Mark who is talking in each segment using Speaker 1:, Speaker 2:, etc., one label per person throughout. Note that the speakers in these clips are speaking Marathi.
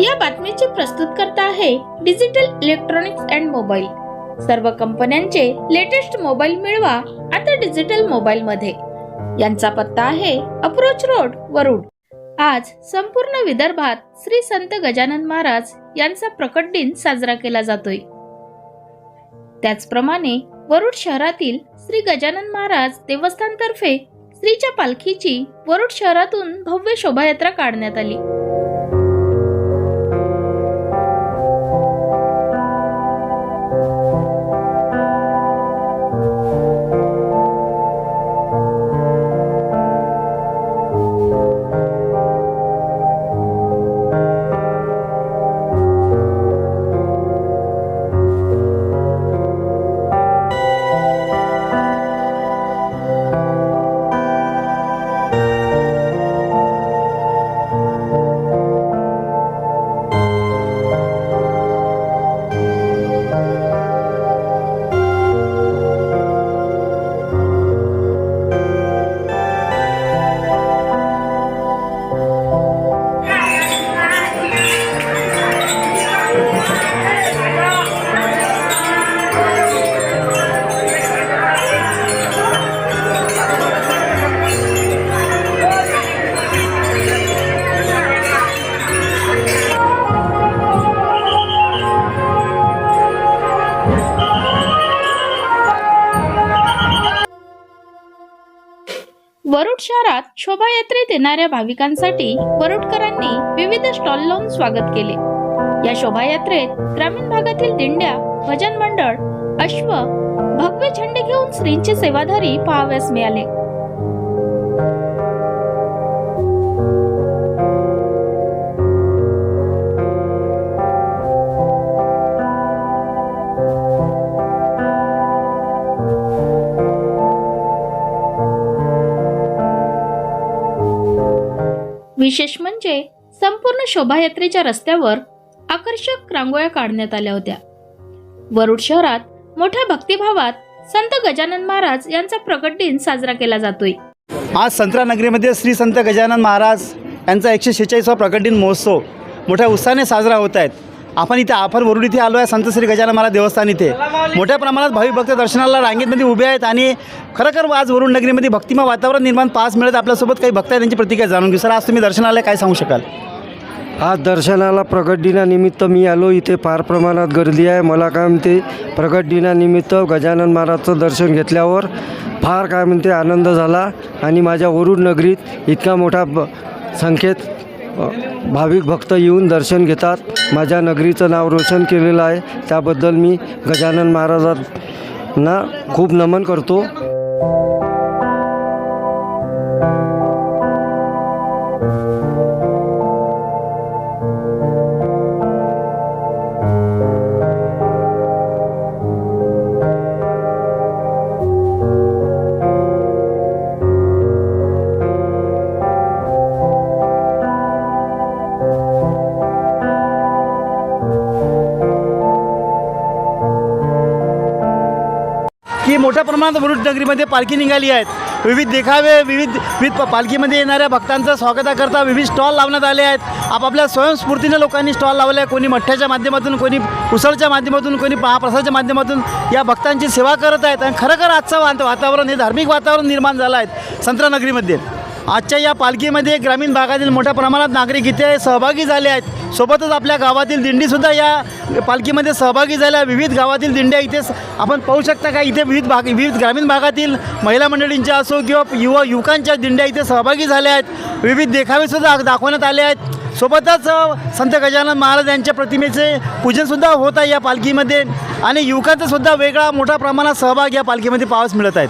Speaker 1: या बातमीचे प्रस्तुतकर्ता आहे डिजिटल इलेक्ट्रॉनिक्स अँड मोबाईल. सर्व कंपन्यांचे लेटेस्ट मोबाईल मिळवा आता डिजिटल मोबाईल मध्ये यांचा पत्ता आहे अप्रोच रोड वरुड. आज संपूर्ण विदर्भात श्री संत गजानन महाराज यांचा प्रकट दिन साजरा केला जातोय. त्याचप्रमाणे वरुड शहरातील श्री गजानन महाराज देवस्थानतर्फे श्रीच्या पालखीची वरुड शहरातून भव्य शोभायात्रा काढण्यात आली. शोभायात्रेत येणाऱ्या भाविकांसाठी वरुडकरांनी विविध स्टॉल लावून स्वागत केले. या शोभायात्रेत ग्रामीण भागातील दिंड्या भजन मंडळ अश्व भगवे झेंडे घेऊन श्रींचे सेवाधारी पाहाव्यास मिळाले. म्हणजे संपूर्ण शोभायात्रेच्या रस्त्यावर आकर्षक रांगोळ्या काढण्यात आल्या होत्या. वरुड शहरात मोठ्या भक्तिभावात संत गजानन महाराज यांचा प्रकट दिन साजरा केला जातोय.
Speaker 2: आज संत्रानगरीमध्ये श्री संत गजानन महाराज यांचा एकशे शेहेचाळीसवा प्रकट दिन महोत्सव मोठ्या उत्साहाने साजरा होत आहेत. आपण इथे आपण वरुड इथे आलो आहे. संत श्री गजानन महाराज देवस्थान इथे. मोठ्या प्रमाणात भाविक भक्त दर्शनाला रांगेतमध्ये उभे आहेत आणि खरोखर आज वरुण नगरीमध्ये भक्तिमय वातावरण निर्माण पास मिळत. आपल्यासोबत काही भक्त आहेत त्यांची प्रतिक्रिया जाणून घेऊ. सर आज तुम्ही दर्शनाला काय सांगू शकाल?
Speaker 3: आज दर्शनाला प्रगट दिनानिमित्त मी आलो. इथे फार प्रमाणात गर्दी आहे. मला काय म्हणते प्रगट दिनानिमित्त गजानन महाराजचं दर्शन घेतल्यावर फार काय म्हणते आनंद झाला. आणि माझ्या वरुड नगरीत इतका मोठा ब संख्येत भाविक भक्त येऊन दर्शन घेतात. माझ्या नगरीचं नाव रोशन केलेलं आहे. त्याबद्दल मी गजानन महाराजांना खूप नमन करतो.
Speaker 2: की प्रमाणात नगरीमध्ये पालखी निघाली आहेत. विविध देखावे विविध विविध प- पालखीमध्ये येणाऱ्या भक्तांचं स्वागताकरता विविध स्टॉल लावण्यात आले आहेत. आपापल्या स्वयंस्फूर्तीने लोकांनी स्टॉल लावले आहे कोणी मठ्ठ्याच्या माध्यमातून कोणी उसळच्या माध्यमातून कोणी महाप्रसादाच्या माध्यमातून या भक्तांची सेवा करत आहेत. आणि खरोखर आजचं वातावरण हे धार्मिक वातावरण निर्माण झालं आहे संत्रानगरीमध्ये आजच्या या पालखीमध्ये ग्रामीण भागातील मोठ्या प्रमाणात नागरिक इथे सहभागी झाले आहेत. सोबतच आपल्या गावातील दिंडीसुद्धा या पालखीमध्ये सहभागी झाल्या. विविध गावातील दिंड्या इथे आपण पाहू शकता का? इथे विविध भाग विविध ग्रामीण भागातील महिला मंडळींच्या असो किंवा युवा युवकांच्या दिंड्या इथे सहभागी झाल्या आहेत. विविध देखावेसुद्धा दाखवण्यात आले आहेत. सोबतच संत गजानन महाराज यांच्या प्रतिमेचे पूजनसुद्धा होत आहे या पालखीमध्ये आणि युवकांचासुद्धा वेगळा मोठ्या प्रमाणात सहभाग या पालखीमध्ये पाहावयास मिळत आहेत.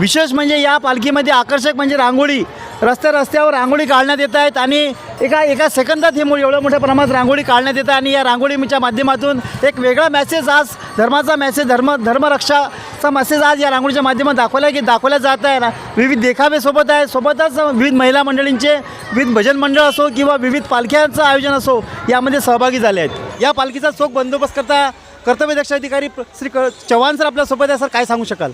Speaker 2: विशेष म्हणजे या पालखीमध्ये आकर्षक म्हणजे रांगोळी रस्त्या रस्त्यावर रांगोळी काढण्यात येत आहेत आणि एका एका सेकंदात हे एवढ्या मोठ्या प्रमाणात रांगोळी काढण्यात येतं आणि या रांगोळीच्या माध्यमातून एक वेगळा मेसेज आज धर्माचा मॅसेज धर्म धर्मरक्षाचा मेसेज आज या रांगोळीच्या माध्यमात दाखवला की दाखवला जात आहे. ना विविध देखावे सोबत आहे. सोबतच विविध महिला मंडळींचे विविध भजन मंडळ असो किंवा विविध पालख्यांचं आयोजन असो यामध्ये सहभागी झाले आहेत. या पालखीचा चोख बंदोबस्त करता कर्तव्यदक्ष अधिकारी श्री क चव्हाण सर आपल्यासोबत आहे. सर काय सांगू शकाल?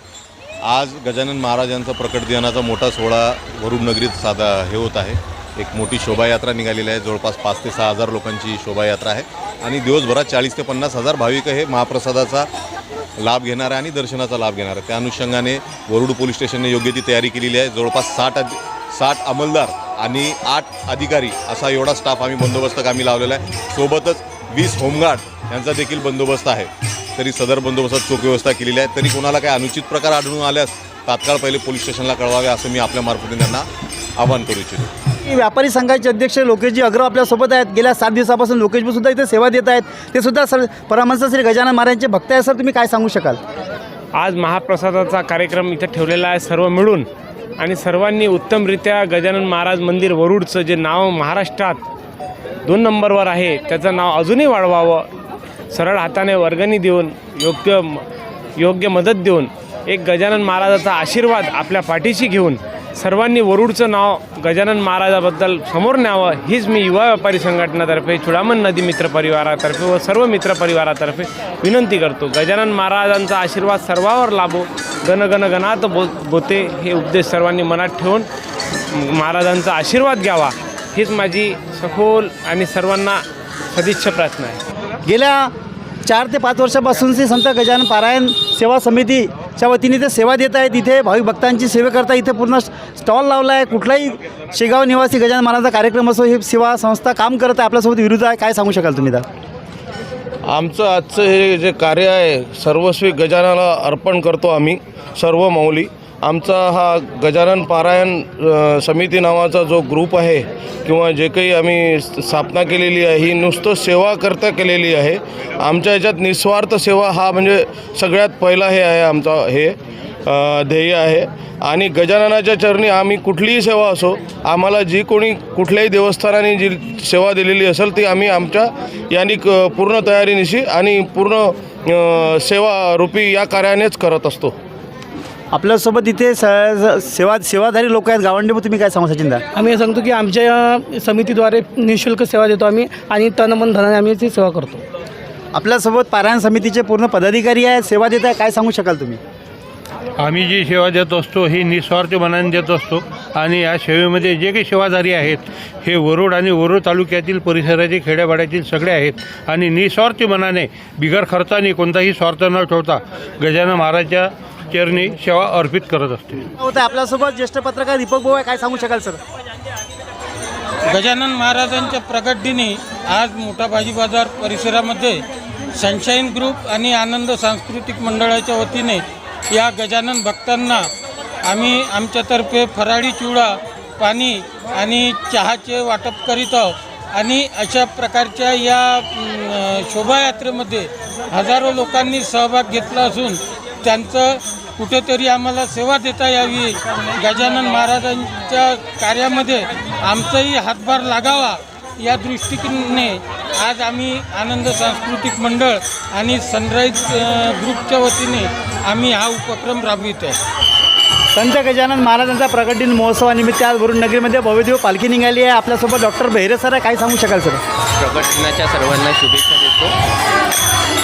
Speaker 4: आज गजानन महाराजांचा प्रकट दिनाचा मोठा सोहळा वरुड नगरीत साधा हे होत आहे. एक मोठी शोभायात्रा निघालेली आहे. जवळपास पाच ते सहा हजार लोकांची शोभायात्रा आहे. आणि दिवसभरात चाळीस ते पन्नास हजार भाविक हे महाप्रसादाचा लाभ घेणार आहे आणि दर्शनाचा लाभ घेणार आहे. त्या अनुषंगाने वरुड पोलीस स्टेशनने योग्य ती तयारी केलेली आहे. जवळपास साठ अधि साठ अंमलदार आणि आठ अधिकारी असा एवढा स्टाफ आम्ही बंदोबस्त कामी लावलेला आहे. सोबतच वीस होमगार्ड यांचा देखील बंदोबस्त आहे. तरी सदर बंदोबस्तात चोख व्यवस्था केलेली आहे. तरी कोणाला काही अनुचित प्रकार आढळून आल्यास तात्काळ पहिले पोलीस स्टेशनला कळवावे असं मी आपल्या मार्फतीने त्यांना आवाहन करू इच्छितो.
Speaker 2: व्यापारी संघाचे अध्यक्ष लोकेशजी अग्रव आपल्यासोबत आहेत. गेल्या सात दिवसापासून लोकेशजी सुद्धा इथे सेवा देत आहेत. ते सुद्धा सर परमहंस श्री गजानन महाराजांचे भक्त आहे सर तुम्ही काय सांगू शकाल?
Speaker 5: आज महाप्रसादाचा कार्यक्रम इथं ठेवलेला आहे सर्व मिळून. आणि सर्वांनी उत्तमरित्या गजानन महाराज मंदिर वरुडचं जे नाव महाराष्ट्रात दोन नंबरवर आहे त्याचं नाव अजूनही वाढवावं. सरळ हाताने वर्गणी देऊन योग्य योग्य मदत देऊन एक गजानन महाराजाचा आशीर्वाद आपल्या पाठीशी घेऊन सर्वांनी वरुडचं नाव गजानन महाराजाबद्दल समोर न्यावं हीच मी युवा व्यापारी संघटनेतर्फे चुडामन नदी मित्र परिवारातर्फे व सर्व मित्र परिवारातर्फे विनंती करतो. गजानन महाराजांचा आशीर्वाद सर्वावर लाभो. गण गण गणात बो बोते हे उपदेश सर्वांनी मनात ठेवून महाराजांचा आशीर्वाद घ्यावा. हीच माझी सखोल आणि सर्वांना सदिच्छा प्रार्थना आहे.
Speaker 2: गेल्या चार ते पाच वर्षापासून श्री संत गजानन पारायण सेवा समितीच्या वतीने ते सेवा देत आहेत. इथे भाविक भक्तांची सेवेकरता इथे पूर्ण स्टॉल लावला आहे. कुठलाही शेगाव निवासी गजानन महाराजचा कार्यक्रम असो ही सेवा संस्था काम करत आहे. आपल्यासोबत विरुद्ध आहे. काय सांगू शकाल तुम्ही तर
Speaker 6: आमचं आजचं हे जे कार्य आहे सर्वस्वी गजानाला अर्पण करतो आम्ही सर्व मौली आमचा हा गजानन पारायण समिती नावाचा जो ग्रुप आहे किंवा जे काही आम्ही स्थापना केलेली आहे ही नुसतं सेवा करता केलेली आहे. आमच्या याच्यात निस्वार्थ सेवा हा म्हणजे सगळ्यात पहिला हे आहे आमचा हे ध्येय आहे. आणि गजाननाच्या चरणी आम्ही कुठलीही सेवा असो आम्हाला जी कोणी कुठल्याही देवस्थानाने जी सेवा दिलेली असेल ती आम्ही आमच्या यांनी क पूर्ण तयारीनिशी आणि पूर्ण सेवा रूपी या कार्यानेच करत असतो.
Speaker 2: आपल्यासोबत इथे स सेवा सेवाधारी लोक आहेत. गावंडे तुम्ही काय सांगू सचिनदा
Speaker 7: आम्ही हे सांगतो की आमच्या समितीद्वारे निशुल्क सेवा देतो आम्ही आणि तन मन धनाने आम्ही ती सेवा करतो.
Speaker 2: आपल्यासोबत पारायण समितीचे पूर्ण पदाधिकारी आहेत. सेवा देत आहे. काय सांगू शकाल तुम्ही?
Speaker 8: आम्ही जी सेवा देत असतो ही निस्वार्थ मनाने देत असतो. आणि या सेवेमध्ये जे काही सेवाधारी आहेत हे वरोड आणि वरोड तालुक्यातील परिसराचे खेड्यापाड्यातील सगळे आहेत. आणि निस्वार्थ मनाने बिगर खर्चाने कोणताही स्वार्थ न ठेवता गजानन महाराजच्या चरणी सेवा अर्पित करत असते.
Speaker 2: होतं आपल्यासोबत ज्येष्ठ पत्रकार दीपक भाऊ आहे. काय सांगू शकाल सर?
Speaker 9: गजानन महाराजांच्या प्रकट दिनी आज मोठा भाजी बाजार परिसरामध्ये सनशाईन ग्रुप आणि आनंद सांस्कृतिक मंडळाच्या वतीने या गजानन भक्तांना आम्ही आमच्यातर्फे फराळी चिवडा पाणी आणि चहाचे वाटप करीत आहोत. आणि अशा प्रकारच्या या अं, शोभायात्रेमध्ये हजारो लोकांनी सहभाग घेतला असून त्यांचं कुठेतरी आम्हाला सेवा देता यावी. गजानन महाराजांच्या कार्यामध्ये आमचाही हातभार लागावा या दृष्टीने आज आम्ही आनंद सांस्कृतिक मंडळ आणि सनराईज ग्रुपच्या वतीने आम्ही हा उपक्रम राबवित आहे
Speaker 2: संत गजानन महाराजांचा प्रकट दिन महोत्सवानिमित्त आज वरुण नगरीमध्ये भव्यदेव पालखी निघाली आहे. आपल्यासोबत डॉक्टर बहिरे सर आहे. काय सांगू शकाल सर?
Speaker 10: प्रकट दिनाच्या सर्वांना शुभेच्छा देतो.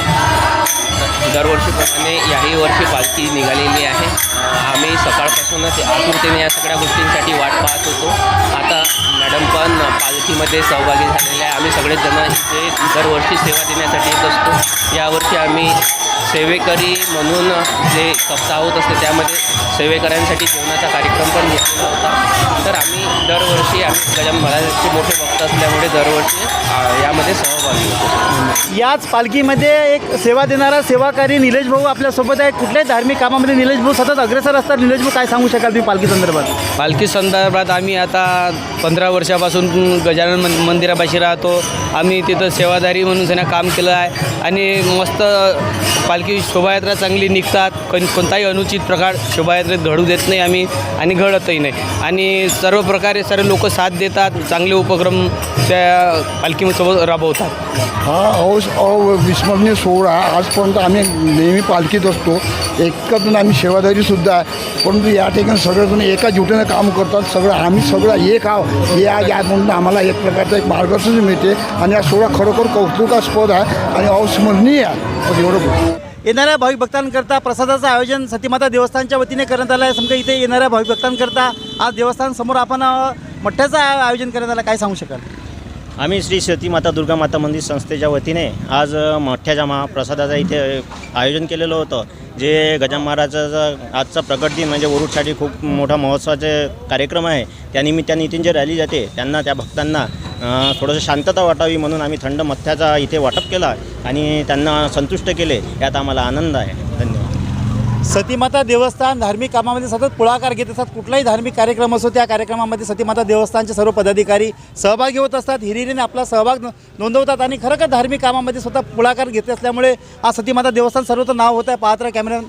Speaker 10: दरवर्षीप्रमाणे याही वर्षी पालखी निघालेली आहे. आम्ही सकाळपासूनच आतुरतेने या सगळ्या गोष्टींसाठी वाट पाहत होतो. आता मॅडम पण पालखीमध्ये सहभागी झालेले आहे. आम्ही सगळेच जण इथे दरवर्षी सेवा देण्यासाठी येत असतो. यावर्षी आम्ही सेवेकरी म्हणून जे सप्ताह होत असते त्यामध्ये सेवेकऱ्यांसाठी जेवणाचा कार्यक्रम पण घेतलेला होता. तर आम्ही दरवर्षी आम्ही गजान महाराजांचे मोठे भक्त असल्यामुळे दरवर्षी अं, यामध्ये सहभागी होतो.
Speaker 2: याच पालखीमध्ये एक सेवा देणारा सेवाकारी निलेश भाऊ आपल्यासोबत आहे. कुठल्याही धार्मिक कामामध्ये निलेश भाऊ सतत अग्रेसर असतात. निलेश भाऊ काय सांगू शकाल तुम्ही पालखी संदर्भात?
Speaker 7: पालखी संदर्भात आम्ही आता पंधरा वर्षापासून गजानन मन मंदिरापाशी राहतो. आम्ही तिथं सेवादारी म्हणून त्यांना काम केलं आहे. आणि मस्त पालखी शोभायात्रा चांगली निघतात. कोण कोणताही अनुचित प्रकार शोभायात्रेत घडू देत नाही आम्ही आणि घडतही नाही. आणि सर्व प्रकारे सर्व लोक साथ देतात. चांगले उपक्रम त्या पालखीसोबत राबवतात.
Speaker 11: हा औष अविस्मरणीय सोहळा. आजपर्यंत आम्ही नेहमी पालखीत असतो. एकत्र आम्ही सेवादारीसुद्धा आहे. परंतु या ठिकाणी सगळेजण एका जुटीनं काम करतात. सगळं आम्ही सगळं एक आहो या या म्हणून आम्हाला एक प्रकारचं एक मार्गदर्शन मिळते. आणि हा सोहळा खरोखर कौतुकास्पद आहे. आणि अविस्मरणीय आहे. एवढं बोलतो.
Speaker 2: येणाऱ्या भाविक भक्तांकरता प्रसादाचं आयोजन सतीमाता देवस्थानच्या वतीने करण्यात आलं आहे. समजा इथे येणाऱ्या भाविक भक्तांकरता आज देवस्थान समोर आपण अ, मठ्ठ्याचं आ- आयोजन करण्यात आलं काय सांगू शकाल?
Speaker 12: आम्ही श्री सती माता दुर्गा माता मंदिर संस्थेच्या वतीने आज अ, मोठ्याच्या महाप्रसादाचं इथे आयोजन केलेलं होतं. जे गजान महाराजाचा आजचा प्रकट दिन म्हणजे वरुडसाठी खूप मोठा महोत्सवाचे कार्यक्रम आहे. त्यानिमित्ताने इथे जे रॅली जाते त्यांना त्या भक्तांना अ, थोडंसं शांतता वाटावी म्हणून आम्ही थंड मथ्याचा इथे वाटप केला आणि त्यांना संतुष्ट केले. यात आम्हाला आनंद आहे.
Speaker 2: सतीमाता देवस्थान धार्मिक कामामध्ये सतत पुढाकार घेत असतात. कुठलाही धार्मिक कार्यक्रम असो त्या कार्यक्रमामध्ये सतीमाता देवस्थानचे सर्व पदाधिकारी सहभागी होत असतात. हिरिरीने आपला सहभाग नोंदवतात आणि खरं धार्मिक कामामध्ये स्वतः पुढाकार घेत असल्यामुळे हा सतीमाता देवस्थान सर्वत्र नाव होत आहे. पात्र कॅमेरा